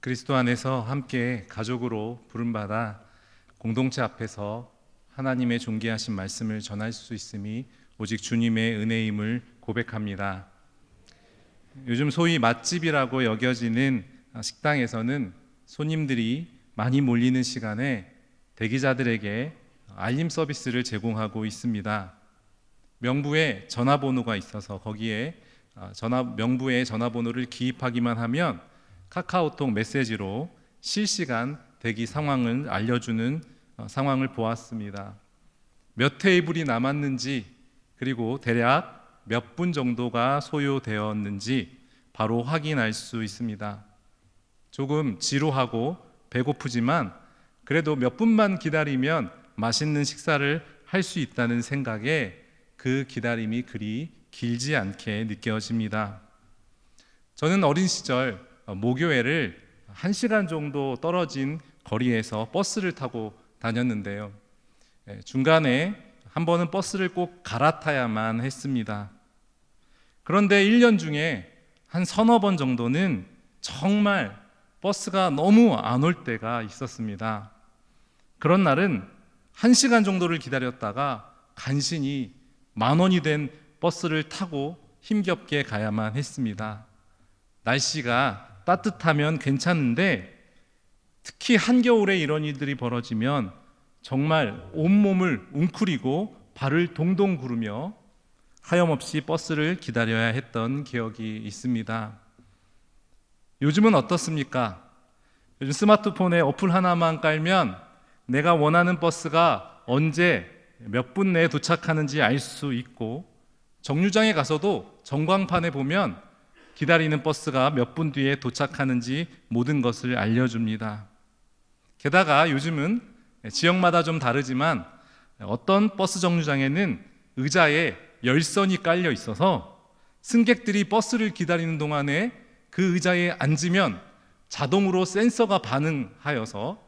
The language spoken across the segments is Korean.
그리스도 안에서 함께 가족으로 부름받아 공동체 앞에서 하나님의 존귀하신 말씀을 전할 수 있음이 오직 주님의 은혜임을 고백합니다. 요즘 소위 맛집이라고 여겨지는 식당에서는 손님들이 많이 몰리는 시간에 대기자들에게 알림 서비스를 제공하고 있습니다. 명부에 전화번호가 있어서 거기에 아, 전화 명부에 전화번호를 기입하기만 하면 카카오톡 메시지로 실시간 대기 상황을 알려주는 어, 상황을 보았습니다. 몇 테이블이 남았는지 그리고 대략 몇 분 정도가 소요되었는지 바로 확인할 수 있습니다. 조금 지루하고 배고프지만 그래도 몇 분만 기다리면 맛있는 식사를 할 수 있다는 생각에 그 기다림이 그리 길지 않게 느껴집니다. 저는 어린 시절 어, 모교회를 한 시간 정도 떨어진 거리에서 버스를 타고 다녔는데요. 예, 중간에 한 번은 버스를 꼭 갈아타야만 했습니다. 그런데 1년 중에 한 서너 번 정도는 정말 버스가 너무 안 올 때가 있었습니다. 그런 날은 한 시간 정도를 기다렸다가 간신히 만 원이 된 버스를 타고 힘겹게 가야만 했습니다. 날씨가 따뜻하면 괜찮은데 특히 한겨울에 이런 일들이 벌어지면 정말 온몸을 웅크리고 발을 동동 구르며 하염없이 버스를 기다려야 했던 기억이 있습니다. 요즘은 어떻습니까? 요즘 스마트폰에 어플 하나만 깔면 내가 원하는 버스가 언제 몇 분 내에 도착하는지 알 수 있고 정류장에 가서도 전광판에 보면 기다리는 버스가 몇 분 뒤에 도착하는지 모든 것을 알려줍니다. 게다가 요즘은 지역마다 좀 다르지만 어떤 버스 정류장에는 의자에 열선이 깔려 있어서 승객들이 버스를 기다리는 동안에 그 의자에 앉으면 자동으로 센서가 반응하여서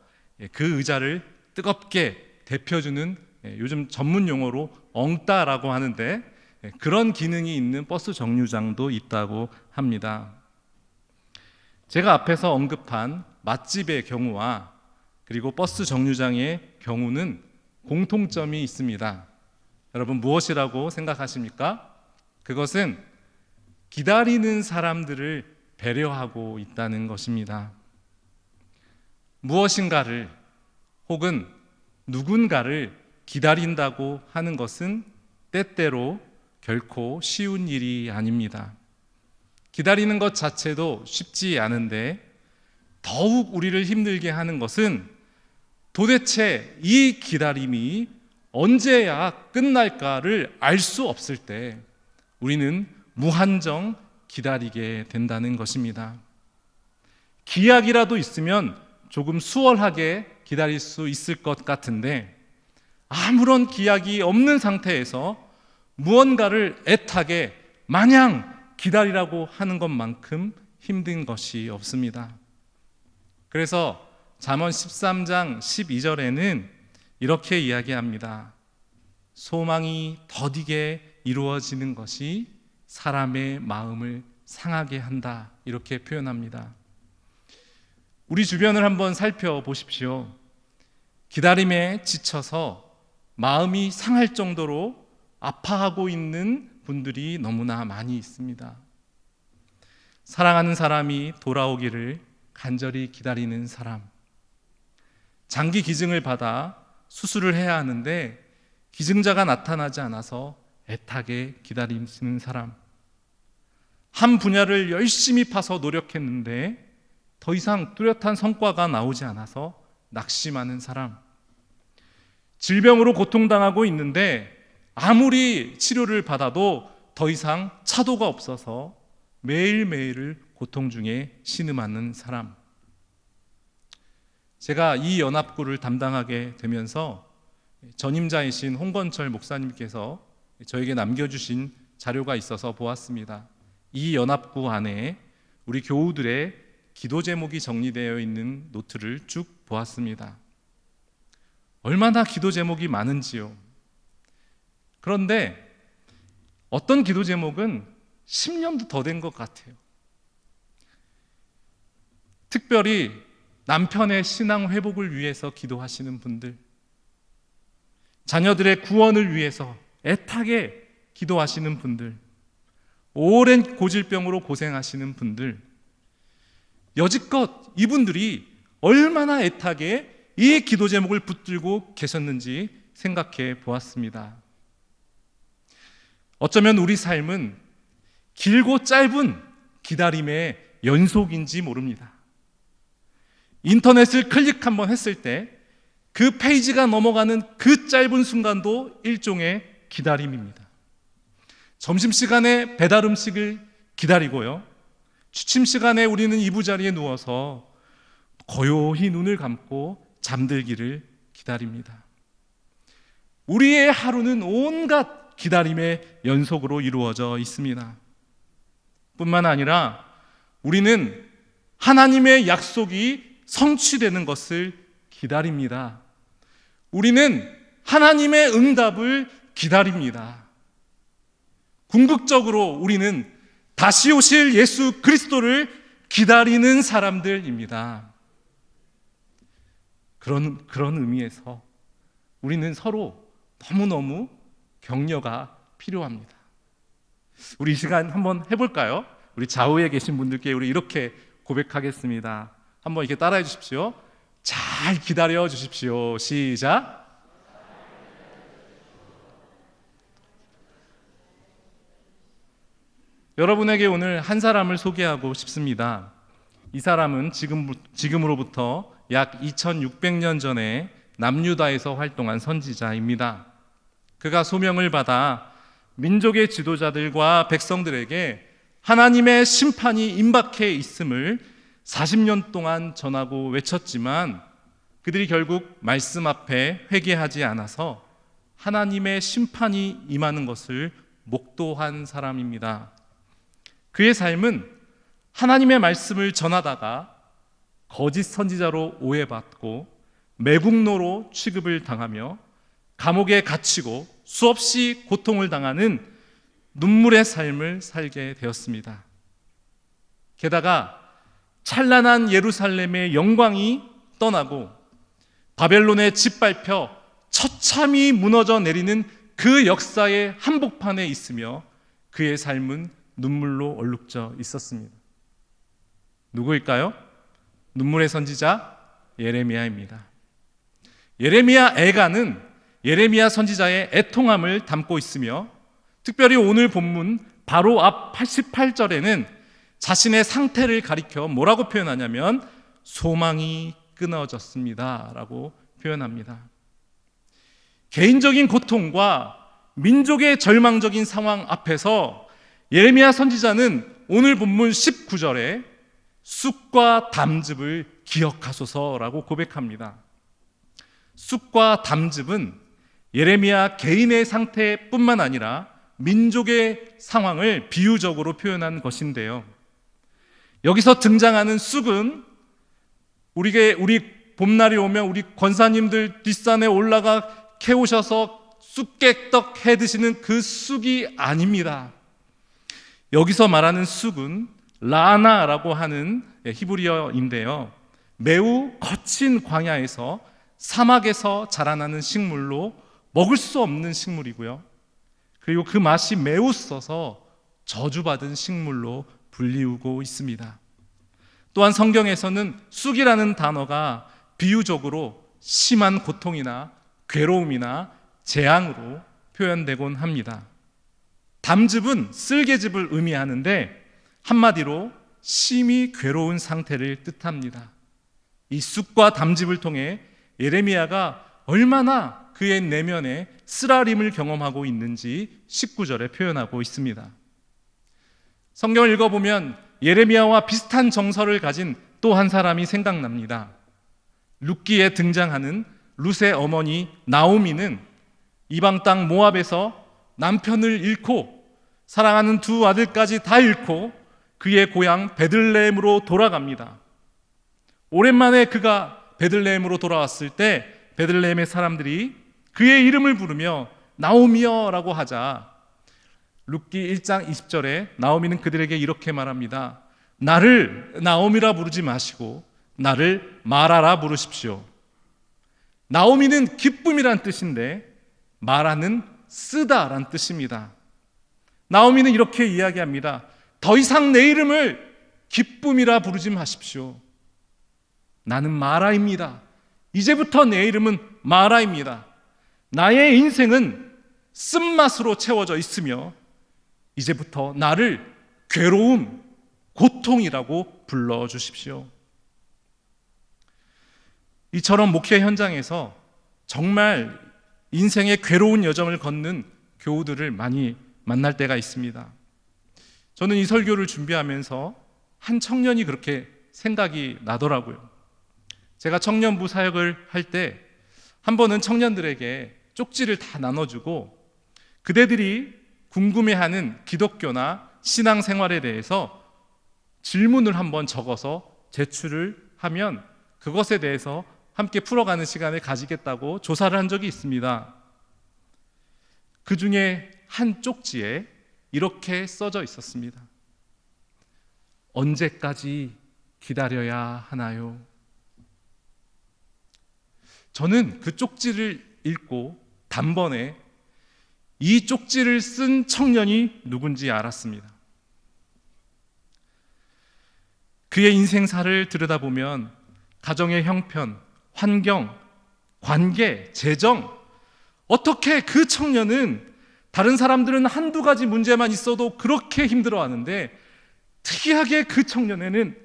그 의자를 뜨겁게 데펴주는 요즘 전문 용어로 엉따라고 하는데 그런 기능이 있는 버스 정류장도 있다고 합니다. 제가 앞에서 언급한 맛집의 경우와 그리고 버스 정류장의 경우는 공통점이 있습니다. 여러분 무엇이라고 생각하십니까? 그것은 기다리는 사람들을 배려하고 있다는 것입니다. 무엇인가를 혹은 누군가를 기다린다고 하는 것은 때때로 결코 쉬운 일이 아닙니다. 기다리는 것 자체도 쉽지 않은데 더욱 우리를 힘들게 하는 것은 도대체 이 기다림이 언제야 끝날까를 알 수 없을 때 우리는 무한정 기다리게 된다는 것입니다. 기약이라도 있으면 조금 수월하게 기다릴 수 있을 것 같은데 아무런 기약이 없는 상태에서 무언가를 애타게 마냥 기다리라고 하는 것만큼 힘든 것이 없습니다. 그래서 잠언 13장 12절에는 이렇게 이야기합니다. 소망이 더디게 이루어지는 것이 사람의 마음을 상하게 한다. 이렇게 표현합니다. 우리 주변을 한번 살펴보십시오. 기다림에 지쳐서 마음이 상할 정도로 아파하고 있는 분들이 너무나 많이 있습니다. 사랑하는 사람이 돌아오기를 간절히 기다리는 사람. 장기 기증을 받아 수술을 해야 하는데 기증자가 나타나지 않아서 애타게 기다리는 사람. 한 분야를 열심히 파서 노력했는데 더 이상 뚜렷한 성과가 나오지 않아서 낙심하는 사람. 질병으로 고통당하고 있는데 아무리 치료를 받아도 더 이상 차도가 없어서 매일매일을 고통 중에 신음하는 사람. 제가 이 연합구를 담당하게 되면서 전임자이신 홍건철 목사님께서 저에게 남겨주신 자료가 있어서 보았습니다. 이 연합구 안에 우리 교우들의 기도 제목이 정리되어 있는 노트를 쭉 보았습니다. 얼마나 기도 제목이 많은지요. 그런데 어떤 기도 제목은 10년도 더 된 것 같아요. 특별히 남편의 신앙 회복을 위해서 기도하시는 분들, 자녀들의 구원을 위해서 애타게 기도하시는 분들, 오랜 고질병으로 고생하시는 분들, 여지껏 이분들이 얼마나 애타게 이 기도 제목을 붙들고 계셨는지 생각해 보았습니다. 어쩌면 우리 삶은 길고 짧은 기다림의 연속인지 모릅니다. 인터넷을 클릭 한번 했을 때 그 페이지가 넘어가는 그 짧은 순간도 일종의 기다림입니다. 점심시간에 배달 음식을 기다리고요. 취침 시간에 우리는 이부자리에 누워서 고요히 눈을 감고 잠들기를 기다립니다. 우리의 하루는 온갖 기다림의 연속으로 이루어져 있습니다. 뿐만 아니라 우리는 하나님의 약속이 성취되는 것을 기다립니다. 우리는 하나님의 응답을 기다립니다. 궁극적으로 우리는 다시 오실 예수 그리스도를 기다리는 사람들입니다. 그런, 그런 의미에서 우리는 서로 너무너무 격려가 필요합니다. 우리 이 시간 한번 해볼까요? 우리 좌우에 계신 분들께 우리 이렇게 고백하겠습니다. 한번 이렇게 따라해 주십시오. 잘 기다려 주십시오. 시작. 여러분에게 오늘 한 사람을 소개하고 싶습니다. 이 사람은 지금, 지금으로부터 약 2600년 전에 남유다에서 활동한 선지자입니다. 그가 소명을 받아 민족의 지도자들과 백성들에게 하나님의 심판이 임박해 있음을 40년 동안 전하고 외쳤지만 그들이 결국 말씀 앞에 회개하지 않아서 하나님의 심판이 임하는 것을 목도한 사람입니다. 그의 삶은 하나님의 말씀을 전하다가 거짓 선지자로 오해받고 매국노로 취급을 당하며 감옥에 갇히고 수없이 고통을 당하는 눈물의 삶을 살게 되었습니다. 게다가 찬란한 예루살렘의 영광이 떠나고 바벨론에 짓밟혀 처참히 무너져 내리는 그 역사의 한복판에 있으며 그의 삶은 눈물로 얼룩져 있었습니다. 누구일까요? 눈물의 선지자 예레미야입니다. 예레미야 애가는 예레미야 선지자의 애통함을 담고 있으며 특별히 오늘 본문 바로 앞 88절에는 자신의 상태를 가리켜 뭐라고 표현하냐면 소망이 끊어졌습니다라고 표현합니다. 개인적인 고통과 민족의 절망적인 상황 앞에서 예레미야 선지자는 오늘 본문 19절에 쑥과 담즙을 기억하소서라고 고백합니다. 쑥과 담즙은 예레미야 개인의 상태뿐만 아니라 민족의 상황을 비유적으로 표현한 것인데요. 여기서 등장하는 쑥은 우리게 우리 봄날이 오면 우리 권사님들 뒷산에 올라가 캐오셔서 쑥깨떡 해 드시는 그 쑥이 아닙니다. 여기서 말하는 쑥은 라나라고 하는 히브리어인데요. 매우 거친 광야에서 사막에서 자라나는 식물로 먹을 수 없는 식물이고요. 그리고 그 맛이 매우 써서 저주받은 식물로 불리우고 있습니다. 또한 성경에서는 쑥이라는 단어가 비유적으로 심한 고통이나 괴로움이나 재앙으로 표현되곤 합니다. 담즙은 쓸개즙을 의미하는데 한마디로 심히 괴로운 상태를 뜻합니다. 이 쑥과 담즙을 통해 예레미야가 얼마나 그의 내면에 쓰라림을 경험하고 있는지 19절에 표현하고 있습니다. 성경을 읽어보면 예레미야와 비슷한 정서를 가진 또 한 사람이 생각납니다. 룻기에 등장하는 룻의 어머니 나오미는 이방 땅 모압에서 남편을 잃고 사랑하는 두 아들까지 다 잃고 그의 고향 베들레헴으로 돌아갑니다. 오랜만에 그가 베들레헴으로 돌아왔을 때 베들레헴의 사람들이 그의 이름을 부르며 나오미여라고 하자 룻기 1장 20절에 나오미는 그들에게 이렇게 말합니다. 나를 나옴이라 부르지 마시고 나를 마라라 부르십시오. 나오미는 기쁨이란 뜻인데 마라는 쓰다란 뜻입니다. 나오미는 이렇게 이야기합니다. 더 이상 내 이름을 기쁨이라 부르지 마십시오. 나는 마라입니다. 이제부터 내 이름은 마라입니다. 나의 인생은 쓴맛으로 채워져 있으며 이제부터 나를 괴로움, 고통이라고 불러 주십시오. 이처럼 목회 현장에서 정말 인생의 괴로운 여정을 걷는 교우들을 많이 만날 때가 있습니다. 저는 이 설교를 준비하면서 한 청년이 그렇게 생각이 나더라고요. 제가 청년부 사역을 할 때 한 번은 청년들에게 쪽지를 다 나눠주고 그대들이 궁금해하는 기독교나 신앙생활에 대해서 질문을 한번 적어서 제출을 하면 그것에 대해서 함께 풀어가는 시간을 가지겠다고 조사를 한 적이 있습니다. 그 중에 한 쪽지에 이렇게 써져 있었습니다. 언제까지 기다려야 하나요? 저는 그 쪽지를 읽고 단번에 이 쪽지를 쓴 청년이 누군지 알았습니다. 그의 인생사를 들여다보면 가정의 형편, 환경, 관계, 재정, 어떻게 그 청년은 다른 사람들은 한두 가지 문제만 있어도 그렇게 힘들어 하는데 특이하게 그 청년에는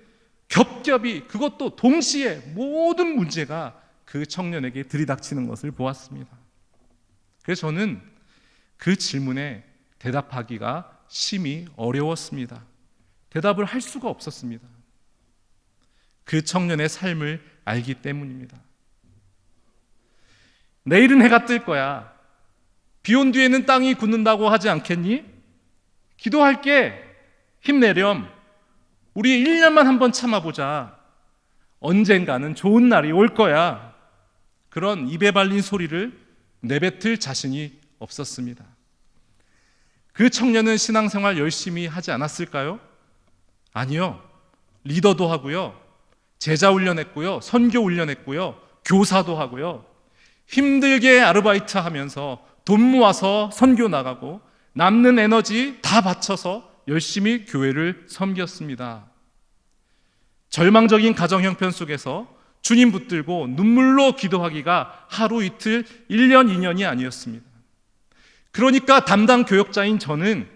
겹겹이 그것도 동시에 모든 문제가 그 청년에게 들이닥치는 것을 보았습니다. 그래서 저는 그 질문에 대답하기가 심히 어려웠습니다. 대답을 할 수가 없었습니다. 그 청년의 삶을 알기 때문입니다. 내일은 해가 뜰 거야. 비 온 뒤에는 땅이 굳는다고 하지 않겠니? 기도할게. 힘내렴. 우리 1년만 한번 참아보자. 언젠가는 좋은 날이 올 거야. 그런 입에 발린 소리를 내뱉을 자신이 없었습니다. 그 청년은 신앙생활 열심히 하지 않았을까요? 아니요. 리더도 하고요. 제자 훈련했고요. 선교 훈련했고요. 교사도 하고요. 힘들게 아르바이트 하면서 돈 모아서 선교 나가고 남는 에너지 다 바쳐서 열심히 교회를 섬겼습니다. 절망적인 가정 형편 속에서 주님 붙들고 눈물로 기도하기가 하루 이틀, 1년, 2년이 아니었습니다. 그러니까 담당 교역자인 저는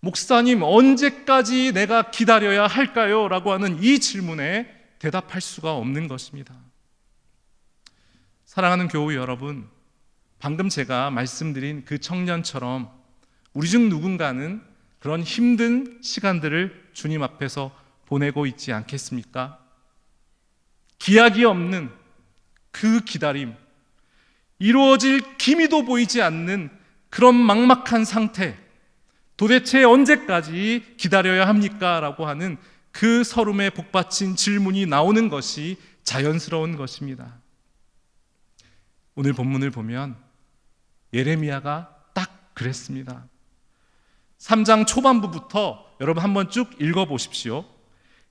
목사님 언제까지 내가 기다려야 할까요? 라고 하는 이 질문에 대답할 수가 없는 것입니다. 사랑하는 교우 여러분, 방금 제가 말씀드린 그 청년처럼 우리 중 누군가는 그런 힘든 시간들을 주님 앞에서 보내고 있지 않겠습니까? 기약이 없는 그 기다림, 이루어질 기미도 보이지 않는 그런 막막한 상태, 도대체 언제까지 기다려야 합니까? 라고 하는 그 서름에 복받친 질문이 나오는 것이 자연스러운 것입니다. 오늘 본문을 보면 예레미야가 딱 그랬습니다. 3장 초반부부터 여러분 한번 쭉 읽어 보십시오.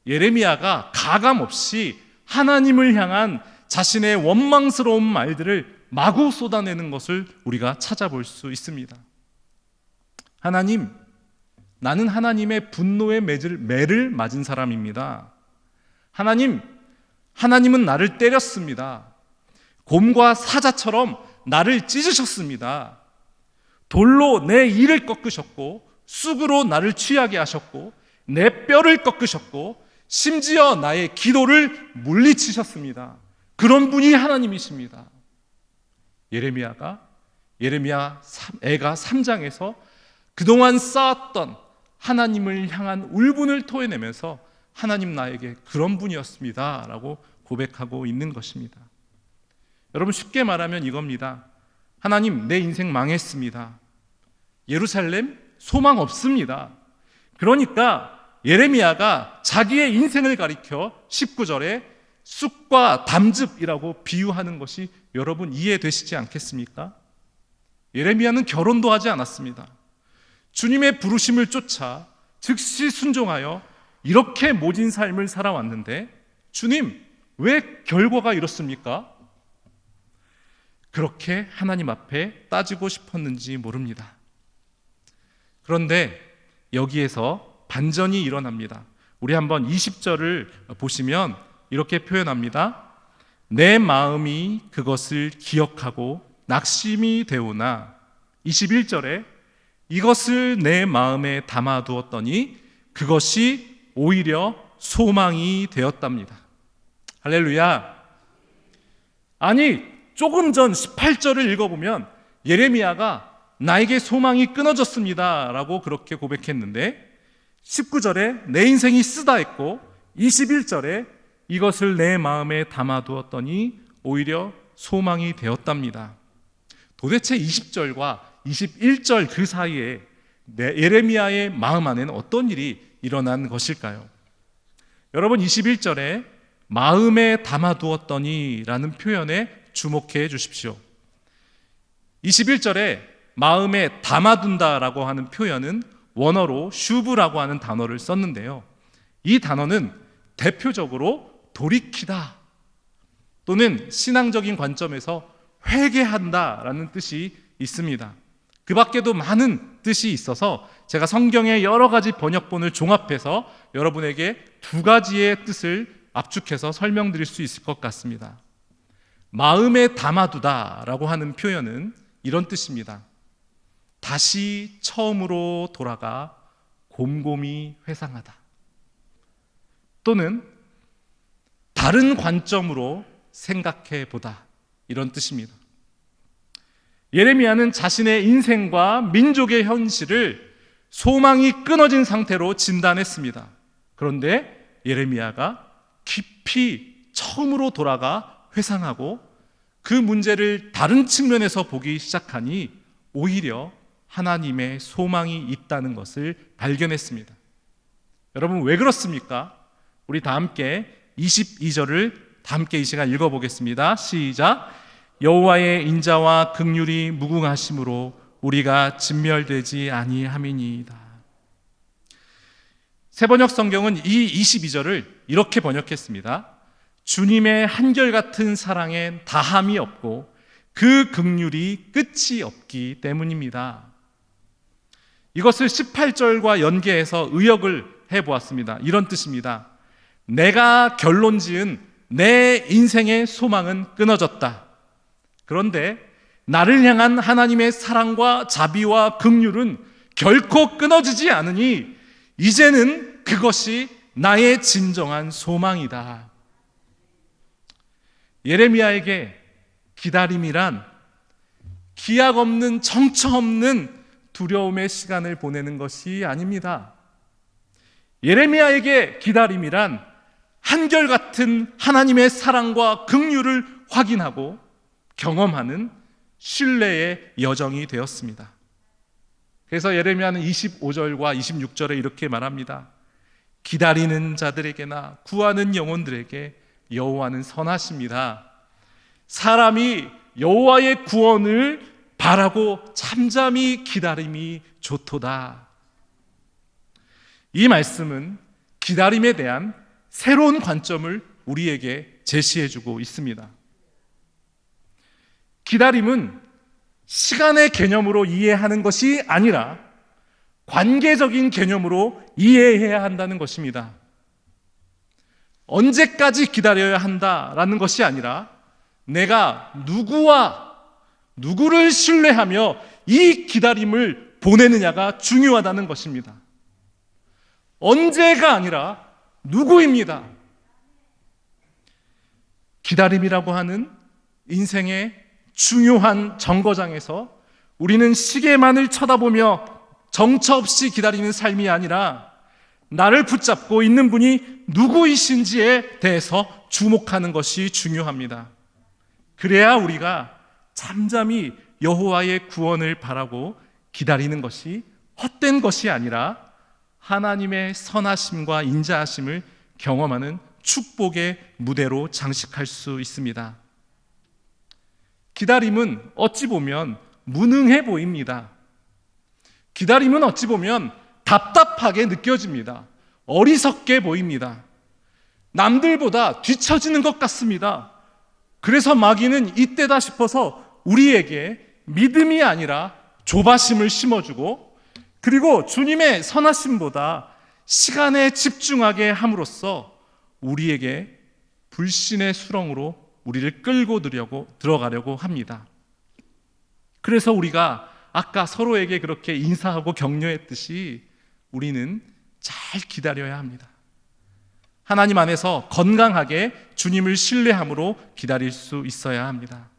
예레미야가 가감 없이 하나님을 향한 자신의 원망스러운 말들을 마구 쏟아내는 것을 우리가 찾아볼 수 있습니다. 하나님, 나는 하나님의 분노의 매를, 맞은 사람입니다. 하나님, 하나님은 나를 때렸습니다. 곰과 사자처럼 나를 찢으셨습니다. 돌로 내 이를 꺾으셨고, 쑥으로 나를 취하게 하셨고, 내 뼈를 꺾으셨고, 심지어 나의 기도를 물리치셨습니다. 그런 분이 하나님이십니다. 예레미야가 예레미야 애가 3장에서 그동안 쌓았던 하나님을 향한 울분을 토해내면서 하나님 나에게 그런 분이었습니다. 라고 고백하고 있는 것입니다. 여러분 쉽게 말하면 이겁니다. 하나님 내 인생 망했습니다. 예루살렘 소망 없습니다. 그러니까 예레미야가 자기의 인생을 가리켜 19절에 쑥과 담즙이라고 비유하는 것이 여러분 이해되시지 않겠습니까? 예레미야는 결혼도 하지 않았습니다. 주님의 부르심을 쫓아 즉시 순종하여 이렇게 모진 삶을 살아왔는데 주님, 왜 결과가 이렇습니까? 그렇게 하나님 앞에 따지고 싶었는지 모릅니다. 그런데 여기에서 반전이 일어납니다. 우리 한번 20절을 보시면 이렇게 표현합니다. 내 마음이 그것을 기억하고 낙심이 되오나 21절에 이것을 내 마음에 담아두었더니 그것이 오히려 소망이 되었답니다. 할렐루야. 아니, 조금 전 18절을 읽어보면 예레미야가 나에게 소망이 끊어졌습니다. 라고 그렇게 고백했는데 19절에 내 인생이 쓰다 했고 21절에 이것을 내 마음에 담아두었더니 오히려 소망이 되었답니다. 도대체 20절과 21절 그 사이에 예레미야의 마음 안에는 어떤 일이 일어난 것일까요? 여러분 21절에 마음에 담아두었더니 라는 표현에 주목해 주십시오. 21절에 마음에 담아둔다라고 하는 표현은 원어로 슈브라고 하는 단어를 썼는데요. 이 단어는 대표적으로 돌이키다 또는 신앙적인 관점에서 회개한다라는 뜻이 있습니다. 그 밖에도 많은 뜻이 있어서 제가 성경의 여러 가지 번역본을 종합해서 여러분에게 두 가지의 뜻을 압축해서 설명드릴 수 있을 것 같습니다. 마음에 담아두다라고 하는 표현은 이런 뜻입니다. 다시 처음으로 돌아가 곰곰이 회상하다. 또는 다른 관점으로 생각해 보다. 이런 뜻입니다. 예레미야는 자신의 인생과 민족의 현실을 소망이 끊어진 상태로 진단했습니다. 그런데 예레미야가 깊이 처음으로 돌아가 회상하고 그 문제를 다른 측면에서 보기 시작하니 오히려 하나님의 소망이 있다는 것을 발견했습니다. 여러분 왜 그렇습니까? 우리 다 함께 22절을 다 함께 이 시간 읽어보겠습니다. 시작. 여호와의 인자와 극률이 무궁하심으로 우리가 진멸되지 아니함이니이다. 세번역 성경은 이 22절을 이렇게 번역했습니다. 주님의 한결같은 사랑엔 다함이 없고 그 극률이 끝이 없기 때문입니다. 이것을 18절과 연계해서 의역을 해 보았습니다. 이런 뜻입니다. 내가 결론 지은 내 인생의 소망은 끊어졌다. 그런데 나를 향한 하나님의 사랑과 자비와 긍휼은 결코 끊어지지 않으니 이제는 그것이 나의 진정한 소망이다. 예레미야에게 기다림이란 기약 없는 정처 없는 두려움의 시간을 보내는 것이 아닙니다. 예레미야에게 기다림이란 한결같은 하나님의 사랑과 긍휼을 확인하고 경험하는 신뢰의 여정이 되었습니다. 그래서 예레미야는 25절과 26절에 이렇게 말합니다. 기다리는 자들에게나 구하는 영혼들에게 여호와는 선하십니다. 사람이 여호와의 구원을 바라고 잠잠히 기다림이 좋도다. 이 말씀은 기다림에 대한 새로운 관점을 우리에게 제시해 주고 있습니다. 기다림은 시간의 개념으로 이해하는 것이 아니라 관계적인 개념으로 이해해야 한다는 것입니다. 언제까지 기다려야 한다라는 것이 아니라 내가 누구와 누구를 신뢰하며 이 기다림을 보내느냐가 중요하다는 것입니다. 언제가 아니라 누구입니다. 기다림이라고 하는 인생의 중요한 정거장에서 우리는 시계만을 쳐다보며 정처 없이 기다리는 삶이 아니라 나를 붙잡고 있는 분이 누구이신지에 대해서 주목하는 것이 중요합니다. 그래야 우리가 잠잠히 여호와의 구원을 바라고 기다리는 것이 헛된 것이 아니라 하나님의 선하심과 인자하심을 경험하는 축복의 무대로 장식할 수 있습니다. 기다림은 어찌 보면 무능해 보입니다. 기다림은 어찌 보면 답답하게 느껴집니다. 어리석게 보입니다. 남들보다 뒤처지는 것 같습니다. 그래서 마귀는 이때다 싶어서 우리에게 믿음이 아니라 조바심을 심어주고 그리고 주님의 선하심보다 시간에 집중하게 함으로써 우리에게 불신의 수렁으로 우리를 끌고 들려고 들어가려고 합니다. 그래서 우리가 아까 서로에게 그렇게 인사하고 격려했듯이 우리는 잘 기다려야 합니다. 하나님 안에서 건강하게 주님을 신뢰함으로 기다릴 수 있어야 합니다.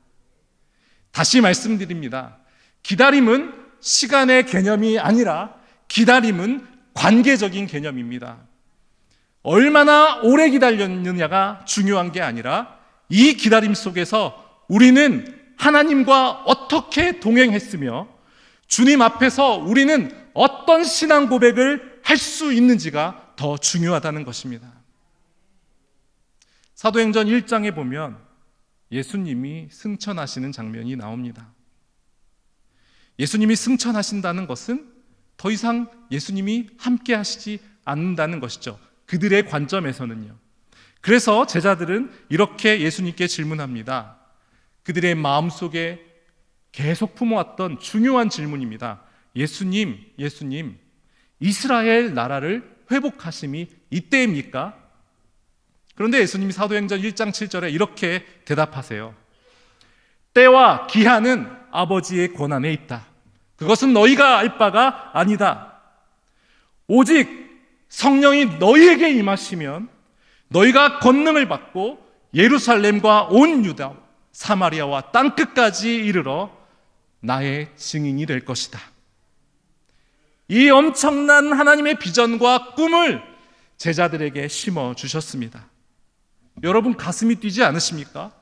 다시 말씀드립니다. 기다림은 시간의 개념이 아니라 기다림은 관계적인 개념입니다. 얼마나 오래 기다렸느냐가 중요한 게 아니라 이 기다림 속에서 우리는 하나님과 어떻게 동행했으며 주님 앞에서 우리는 어떤 신앙 고백을 할 수 있는지가 더 중요하다는 것입니다. 사도행전 1장에 보면 예수님이 승천하시는 장면이 나옵니다. 예수님이 승천하신다는 것은 더 이상 예수님이 함께 하시지 않는다는 것이죠. 그들의 관점에서는요. 그래서 제자들은 이렇게 예수님께 질문합니다. 그들의 마음속에 계속 품어왔던 중요한 질문입니다. 예수님, 예수님, 이스라엘 나라를 회복하심이 이때입니까? 그런데 예수님이 사도행전 1장 7절에 이렇게 대답하세요. 때와 기한은 아버지의 권한에 있다. 그것은 너희가 알 바가 아니다. 오직 성령이 너희에게 임하시면 너희가 권능을 받고 예루살렘과 온 유다, 사마리아와 땅 끝까지 이르러 나의 증인이 될 것이다. 이 엄청난 하나님의 비전과 꿈을 제자들에게 심어 주셨습니다. 여러분 가슴이 뛰지 않으십니까?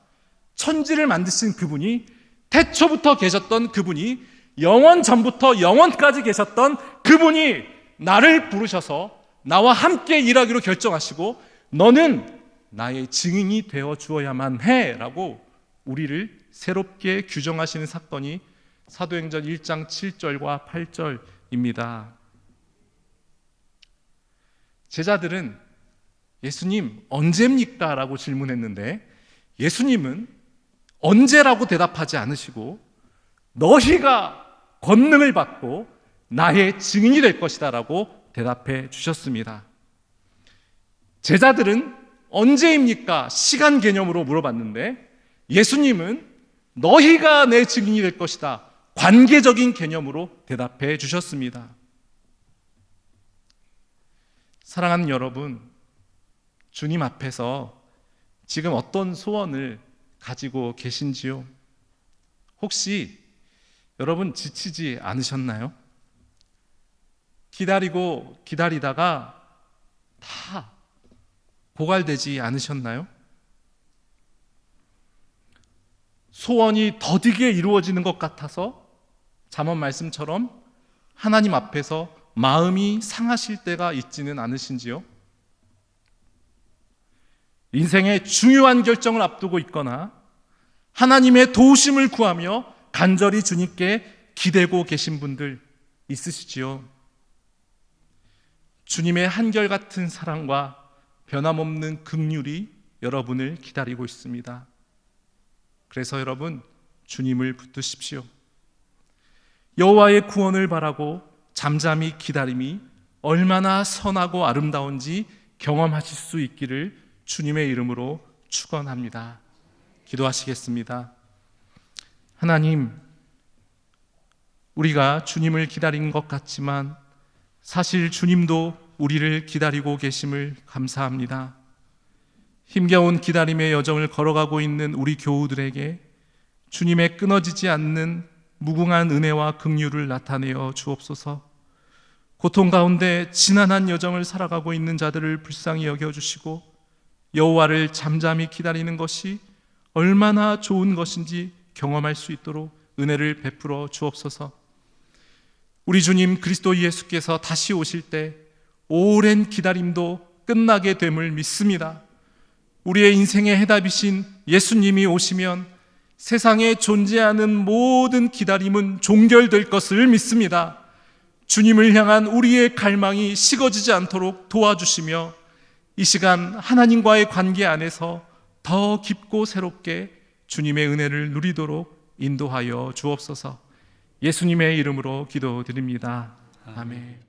천지를 만드신 그분이 태초부터 계셨던 그분이 영원 전부터 영원까지 계셨던 그분이 나를 부르셔서 나와 함께 일하기로 결정하시고 너는 나의 증인이 되어 주어야만 해라고 우리를 새롭게 규정하시는 사건이 사도행전 1장 7절과 8절입니다. 제자들은 예수님 언제입니까? 라고 질문했는데 예수님은 언제라고 대답하지 않으시고 너희가 권능을 받고 나의 증인이 될 것이다 라고 대답해 주셨습니다. 제자들은 언제입니까? 시간 개념으로 물어봤는데 예수님은 너희가 내 증인이 될 것이다. 관계적인 개념으로 대답해 주셨습니다. 사랑하는 여러분, 주님 앞에서 지금 어떤 소원을 가지고 계신지요? 혹시 여러분 지치지 않으셨나요? 기다리고 기다리다가 다 고갈되지 않으셨나요? 소원이 더디게 이루어지는 것 같아서 잠언 말씀처럼 하나님 앞에서 마음이 상하실 때가 있지는 않으신지요? 인생의 중요한 결정을 앞두고 있거나 하나님의 도우심을 구하며 간절히 주님께 기대고 계신 분들 있으시지요? 주님의 한결같은 사랑과 변함없는 긍휼이 여러분을 기다리고 있습니다. 그래서 여러분 주님을 붙드십시오. 여호와의 구원을 바라고 잠잠히 기다림이 얼마나 선하고 아름다운지 경험하실 수 있기를 주님의 이름으로 축원합니다. 기도하시겠습니다. 하나님, 우리가 주님을 기다린 것 같지만 사실 주님도 우리를 기다리고 계심을 감사합니다. 힘겨운 기다림의 여정을 걸어가고 있는 우리 교우들에게 주님의 끊어지지 않는 무궁한 은혜와 긍휼을 나타내어 주옵소서. 고통 가운데 지난한 여정을 살아가고 있는 자들을 불쌍히 여겨 주시고 여호와를 잠잠히 기다리는 것이 얼마나 좋은 것인지 경험할 수 있도록 은혜를 베풀어 주옵소서. 우리 주님 그리스도 예수께서 다시 오실 때 오랜 기다림도 끝나게 됨을 믿습니다. 우리의 인생의 해답이신 예수님이 오시면 세상에 존재하는 모든 기다림은 종결될 것을 믿습니다. 주님을 향한 우리의 갈망이 식어지지 않도록 도와주시며 이 시간 하나님과의 관계 안에서 더 깊고 새롭게 주님의 은혜를 누리도록 인도하여 주옵소서 예수님의 이름으로 기도드립니다. 아멘.